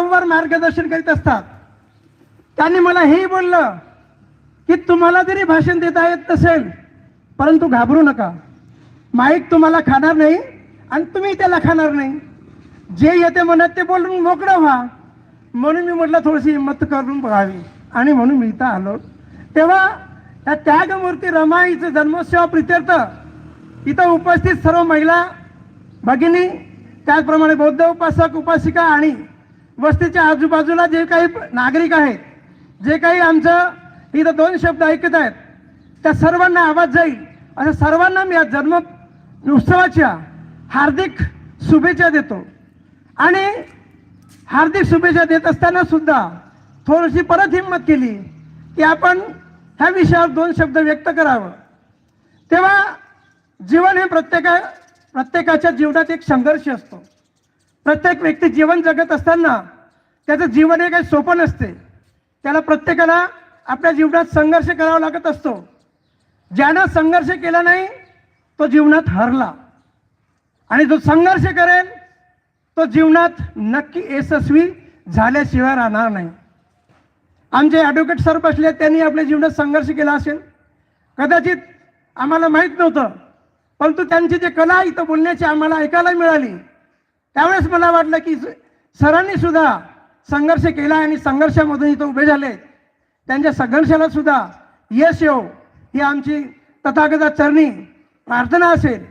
वारंवार मार्गदर्शन करीत असतात. त्यांनी मला हेही बोललं की तुम्हाला जरी भाषण देता येत नसेल परंतु घाबरू नका. माईक तुम्हाला खाणार नाही आणि तुम्ही त्याला खाणार नाही. जे येते मनात ते बोलून मोकळं व्हा. म्हणून मी म्हटलं थोडीशी हिंमत करून बघावी. आणि म्हणून मी इथं आलो. तेव्हा त्या त्यागमूर्ती रमाईचं जन्मोत्सव प्रित्यर्थ इथं उपस्थित सर्व महिला भगिनी त्याचप्रमाणे बौद्ध उपासक उपासिका आणि वस्तीच्या आजूबाजूला जे काही नागरिक आहेत जे काही आमचं इथं दोन शब्द ऐकत आहेत त्या सर्वांना आवाज जाईल. असं सर्वांना मी या जन्म उत्सवाच्या हार्दिक शुभेच्छा देतो. आणि हार्दिक शुभेच्छा देत असताना सुद्धा थोडीशी परत हिंमत केली की आपण ह्या विषयावर दोन शब्द व्यक्त करावं. तेव्हा जीवन हे प्रत्येका प्रत्येकाच्या जीवनात एक संघर्ष असतो. प्रत्येक व्यक्ती जीवन जगत असताना त्याचं जीवन हे काही सोपं नसते. त्याला प्रत्येकाला आपल्या जीवनात संघर्ष करावा लागत असतो. ज्यानं संघर्ष केला नाही तो जीवनात हरला. आणि जो संघर्ष करेल तो जीवनात नक्की यशस्वी झाल्याशिवाय राहणार नाही. आमचे ॲडव्होकेट सर बसले त्यांनी आपल्या जीवनात संघर्ष केला असेल. कदाचित आम्हाला माहीत नव्हतं परंतु त्यांची जे कला इथं बोलण्याची आम्हाला ऐकायला मिळाली. त्यावेळेस मला वाटलं की सरांनी सुद्धा संघर्ष केला आणि संघर्षामधून इथं उभे झाले. त्यांच्या संघर्षाला सुद्धा यश येऊ ही आमची तथागता चरणी प्रार्थना असेल.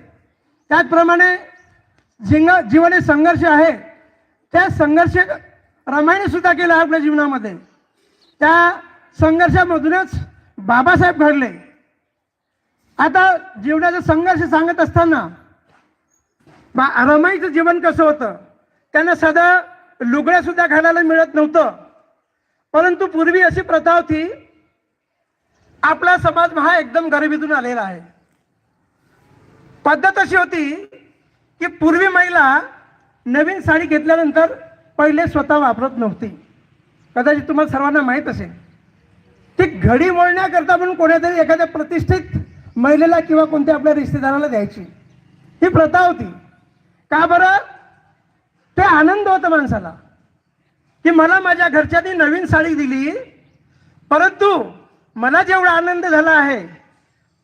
त्याचप्रमाणे जिंग जीवन हे संघर्ष आहे. त्या संघर्ष रमाईने सुद्धा केला आपल्या जीवनामध्ये. त्या संघर्षामधूनच बाबासाहेब घडले. आता जीवनाचा संघर्ष सांगत असताना रमाईचं जीवन कसं होतं? त्यांना साधं लुगड्या सुद्धा घालायला मिळत नव्हतं. परंतु पूर्वी अशी प्रथा होती आपला समाज हा एकदम गरिबीतून आलेला आहे. पद्धत अशी होती की पूर्वी महिला नवीन साडी घेतल्यानंतर पहिले स्वतः वापरत नव्हती. कदाचित तुम्हाला सर्वांना माहीत असेल. ती घडी मोडण्याकरता म्हणून कोणातरी एखाद्या प्रतिष्ठित महिलेला किंवा कोणत्या आपल्या रिश्तेदाराला द्यायची. ही प्रथा होती. का बरं? ते आनंद होता माणसाला. की मला माझ्या घरच्यांनी नवीन साडी दिली परंतु मला जेवढा आनंद झाला आहे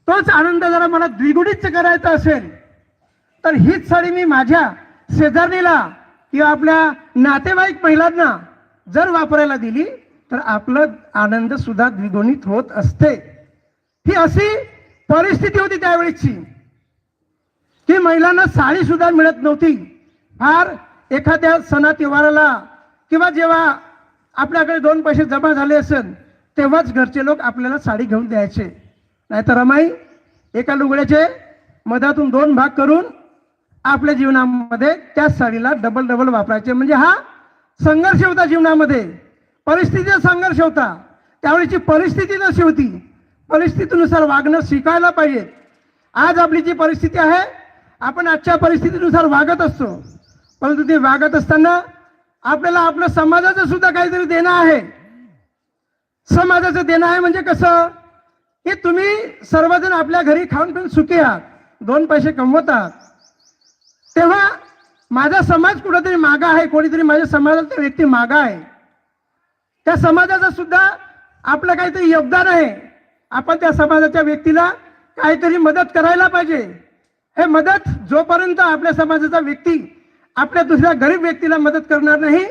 तोच आनंद जरा मला द्विगुणित करायचा असेल तर हीच साडी मी माझ्या शेजारणीला किंवा आपल्या नातेवाईक महिलांना जर वापरायला दिली तर आपलं आनंद सुद्धा द्विगुणित होत असते. ही अशी परिस्थिती होती त्यावेळेची. ती महिलांना साडी सुद्धा मिळत नव्हती. फार एखाद्या सणा त्योहाराला किंवा जेव्हा आपल्याकडे दोन पैसे जमा झाले असेल तेव्हाच घरचे लोक आपल्याला साडी घेऊन द्यायचे. नाहीतर रमाई एका लुगड्याचे मधातून दोन भाग करून आपल्या जीवनामध्ये त्या साडीला डबल डबल वापरायचे. म्हणजे हा संघर्ष होता जीवनामध्ये. परिस्थितीचा संघर्ष होता. त्यावेळेची परिस्थिती जशी होती परिस्थितीनुसार वागणं शिकायला पाहिजे. आज आपली जी परिस्थिती आहे आपण आजच्या परिस्थितीनुसार वागत असतो. परंतु ते वागत असताना आपल्याला आपलं समाजाचं सुद्धा काहीतरी देणं आहे. समाजाचं देणं आहे म्हणजे कसं? की तुम्ही सर्वजण आपल्या घरी खाऊन पिऊन सुखी आहात. दोन पैसे कमवतात. तेव्हा माझा समाज कुठेतरी मागा आहे. कोणीतरी माझ्या समाजाचा व्यक्ती मागा आहे. त्या समाजाचं सुद्धा आपलं काहीतरी योगदान आहे. आपण त्या समाजाच्या व्यक्तीला काहीतरी मदत करायला पाहिजे. हे मदत जोपर्यंत आपल्या समाजाचा व्यक्ती आपल्या दुसऱ्या गरीब व्यक्तीला मदत करणार नाही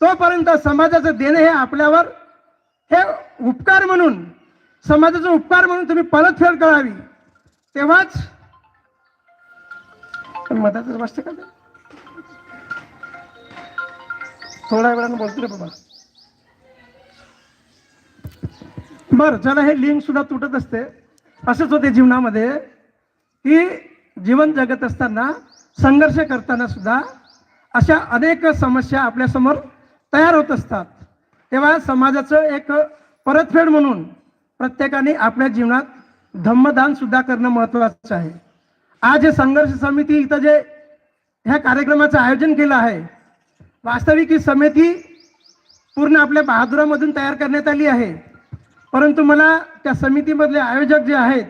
तोपर्यंत समाजाचं देणं हे आपल्यावर हे उपकार म्हणून समाजाचा उपकार म्हणून तुम्ही परतफेड करावी. तेव्हाच मदत वाचते का? थोड्या वेळानं बोलतो रे बाबा. बरं ज्याला हे लिंक सुद्धा तुटत असते. असंच होते जीवनामध्ये की जीवन जगत असताना संघर्ष करताना सुद्धा अशा अनेक समस्या आपल्यासमोर तयार होत असतात. तेव्हा समाजाचं एक परतफेड म्हणून प्रत्येकाने आपल्या जीवनात धम्मदान सुद्धा करणं महत्वाचं आहे. आज हे संघर्ष समिती इथं जे ह्या कार्यक्रमाचं आयोजन केलं आहे वास्तविक ही समिती पूर्ण आपल्या बहादुरामधून तयार करण्यात आली आहे. परंतु मला त्या समितीमधले आयोजक जे आहेत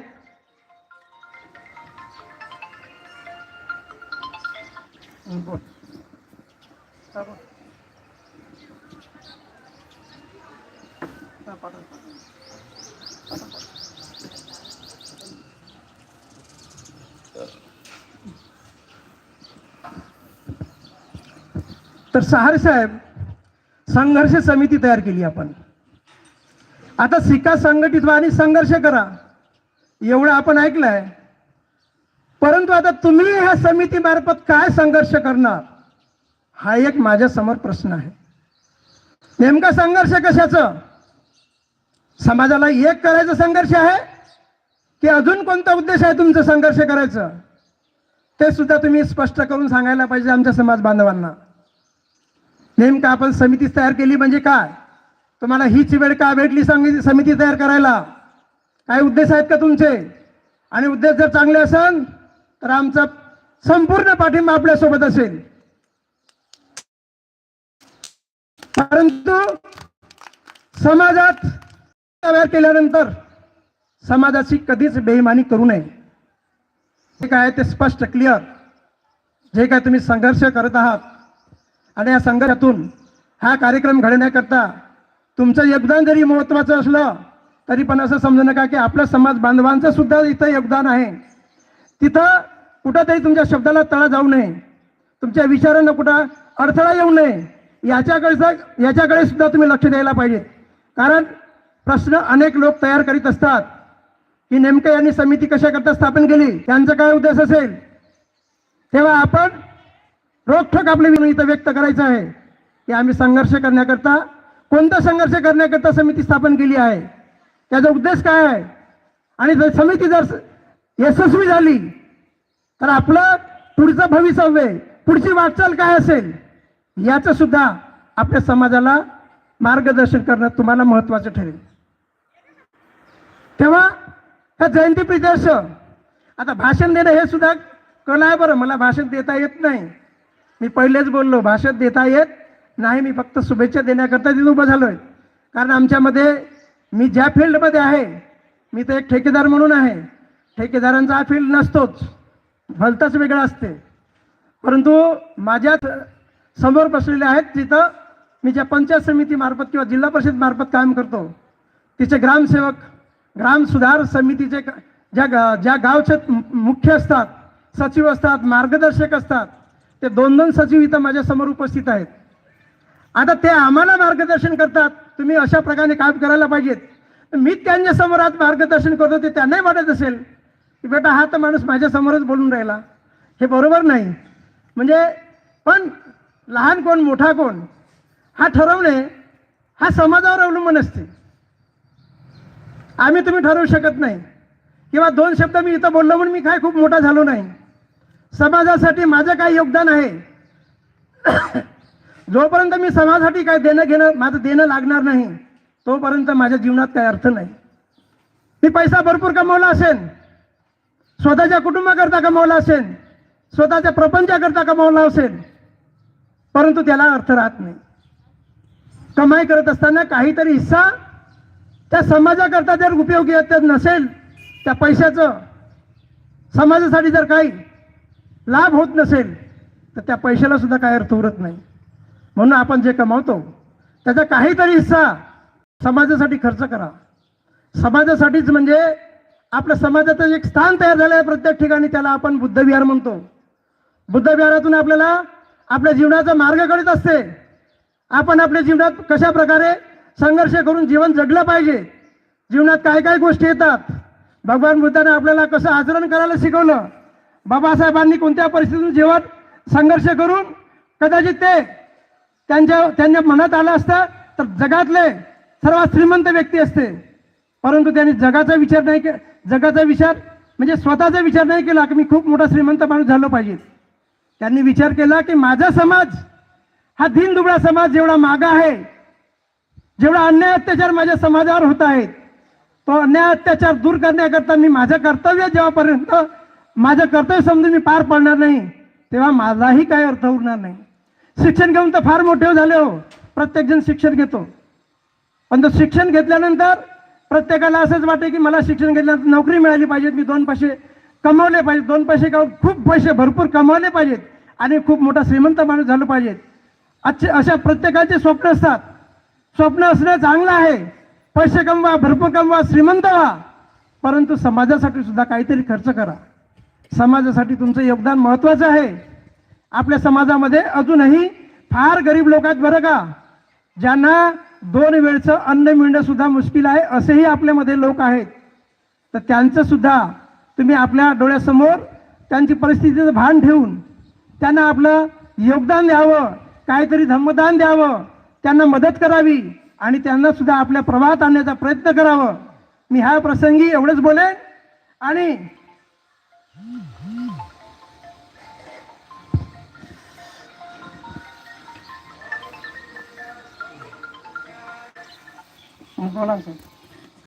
तर सहार साहेब संघर्ष समिती तयार केली आपण. आता सिका संघटित व्हा आणि संघर्ष करा. एवढं आपण ऐकलंय. परंतु आता तुम्ही ह्या समितीमार्फत काय संघर्ष करणार? हा एक माझ्यासमोर प्रश्न आहे. नेमका संघर्ष कशाचं? समाजाला एक करायचं संघर्ष आहे की अजून कोणता उद्देश आहे तुमचं संघर्ष करायचं? ते सुद्धा तुम्ही स्पष्ट करून सांगायला पाहिजे आमच्या समाज बांधवांना. नेमकं आपण समिती तयार केली म्हणजे काय? तुम्हाला हीच वेळ का भेटली सांगितली समिती तयार करायला? काय उद्देश आहेत का तुमचे? आणि उद्देश जर चांगले असेल तर आमचा संपूर्ण पाठिंबा आपल्यासोबत असेल. परंतु समाजात तयार केल्यानंतर समाजाची कधीच बेईमानी करू नये. जे काय ते स्पष्ट क्लिअर जे काय तुम्ही संघर्ष करत आहात आणि या संघर्षातून हा कार्यक्रम घडण्याकरता तुमचं योगदान जरी महत्त्वाचं असलं तरी पण असं समजू नका की आपल्या समाज बांधवांचं सुद्धा इथं योगदान आहे. तिथं कुठंतरी तुमच्या शब्दाला तळा जाऊ नये. तुमच्या विचारांना कुठं अडथळा येऊ नये. याच्याकडे याच्याकडे सुद्धा तुम्ही लक्ष द्यायला पाहिजे. कारण प्रश्न अनेक लोक तयार करीत असतात. की नेमकं यांनी समिती कशाकरता स्थापन केली? त्यांचा काय उद्देश असेल? तेव्हा आपण रोखोक आपले विनोद व्यक्त करायचं आहे. की आम्ही संघर्ष करण्याकरता कोणता संघर्ष करण्याकरता समिती स्थापन केली आहे? त्याचा उद्देश काय आहे? आणि जर समिती जर यशस्वी झाली तर आपलं पुढचं भवितव्य पुढची वाटचाल काय असेल याचं सुद्धा आपल्या समाजाला मार्गदर्शन करणं तुम्हाला महत्वाचं ठरेल. तेव्हा ह्या जयंती प्रित्यर्ष आता भाषण देणं हे सुद्धा कला आहे बरं मला भाषण देता येत नाही. मी पहिलेच बोललो भाषण देता येत नाही मी फक्त शुभेच्छा देण्याकरता तिथे उभं झालोय. कारण आमच्यामध्ये मी ज्या फील्डमध्ये आहे मी तर एक ठेकेदार म्हणून आहे. ठेकेदारांचा हा फील्ड नसतोच. भलतंच वेगळा असते. परंतु माझ्यासमोर बसलेले आहेत तिथं मी ज्या पंचायत समितीमार्फत किंवा जिल्हा परिषद मार्फत काम करतो तिचे ग्रामसेवक ग्राम सुधार समितीचे ज्या गा- ज्या गावचे मु- मुख्य असतात सचिव असतात मार्गदर्शक असतात ते दोन दोन सचिव इथं माझ्यासमोर उपस्थित आहेत. आता ते आम्हाला मार्गदर्शन करतात तुम्ही अशा प्रकारे काम करायला पाहिजेत. मी त्यांच्यासमोर आज मार्गदर्शन करतो ते त्यांनाही वाटत असेल की बेटा हा तर माणूस माझ्यासमोरच बोलून राहिला. हे बरोबर नाही. म्हणजे पण लहान कोण मोठा कोण हा ठरवणे हा समाजावर अवलंबून असते. आम्ही तुम्ही ठरवू शकत नाही. किंवा दोन शब्द मी इथं बोललो म्हणून मी काय खूप मोठा झालो नाही. समाजासाठी माझं काय योगदान आहे? जोपर्यंत मी समाजासाठी काय देणं घेणं माझं देणं लागणार नाही तोपर्यंत माझ्या जीवनात काही अर्थ नाही. मी पैसा भरपूर कमवला असेल स्वतःच्या कुटुंबाकरता कमावला असेल स्वतःच्या प्रपंचाकरता कमावला असेल परंतु त्याला अर्थ राहत नाही. कमाई करत असताना काहीतरी हिस्सा त्या समाजाकरता जर उपयोगी त्यात नसेल त्या पैशाचं समाजासाठी जर काही लाभ होत नसेल तर त्या पैशाला सुद्धा काही अर्थ उरत नाही. म्हणून आपण जे कमावतो त्याचा काहीतरी हिस्सा समाजासाठी खर्च करा. समाजासाठीच म्हणजे आपल्या समाजाचं एक स्थान तयार झालं आहे प्रत्येक ठिकाणी त्याला आपण बुद्धविहार म्हणतो. बुद्धविहारातून आपल्याला आपल्या जीवनाचा मार्ग कळत असते. आपण आपल्या जीवनात कशा प्रकारे संघर्ष करून जीवन जगलं पाहिजे जीवनात काय काय गोष्टी येतात भगवान बुद्धाने आपल्याला कसं आचरण करायला शिकवलं बाबासाहेबांनी कोणत्या परिस्थितीतून जीवन संघर्ष करून कदाचित ते त्यांच्या त्यांच्या मनात आलं असतं तर जगातले सर्वात श्रीमंत व्यक्ती असते. परंतु त्यांनी जगाचा विचार नाही के जगाचा विचार म्हणजे स्वतःचा विचार नाही केला की मी खूप मोठा श्रीमंत माणूस झालो पाहिजे. त्यांनी विचार केला की माझा समाज हा दिनदुबळा समाज जेवढा मागा आहे जेवढा अन्याय अत्याचार माझ्या समाजावर होत आहेत तो अन्याय अत्याचार दूर करण्याकरता मी माझं कर्तव्य जेव्हापर्यंत माझं कर्तव्य समजून मी पार पडणार नाही तेव्हा माझाही काही अर्थ उरणार नाही. शिक्षण घेऊन तर फार मोठे झाले हो. प्रत्येकजण शिक्षण घेतो. पण तो शिक्षण घेतल्यानंतर प्रत्येकाला असंच वाटतं की मला शिक्षण घेतल्यानंतर नोकरी मिळाली पाहिजे मी दोन पैसे कमवले पाहिजे दोन पैसे कम खूप पैसे भरपूर कमवले पाहिजेत आणि खूप मोठा श्रीमंत माणूस झालं पाहिजेत. अच्छे अशा प्रत्येकाचे स्वप्न असतात. स्वप्न असणं चांगलं आहे. पैसे कमवा भरपूर कमवा श्रीमंत व्हा. परंतु समाजासाठी सुद्धा काहीतरी खर्च करा. समाजासाठी तुमचं योगदान महत्त्वाचं आहे. आपल्या समाजामध्ये अजूनही फार गरीब लोक आहेत बरं का. ज्यांना दोन वेळचं अन्न मिळणं सुद्धा मुश्किल आहे असेही आपल्यामध्ये लोक आहेत. तर त्यांचं सुद्धा तुम्ही आपल्या डोळ्यासमोर त्यांची परिस्थितीचं भान ठेवून त्यांना आपलं योगदान द्यावं काहीतरी धम्मदान द्यावं त्यांना मदत करावी आणि त्यांना सुद्धा आपल्या प्रवाहात आणण्याचा प्रयत्न करावं. मी ह्या प्रसंगी एवढंच बोलेन आणि बोला सर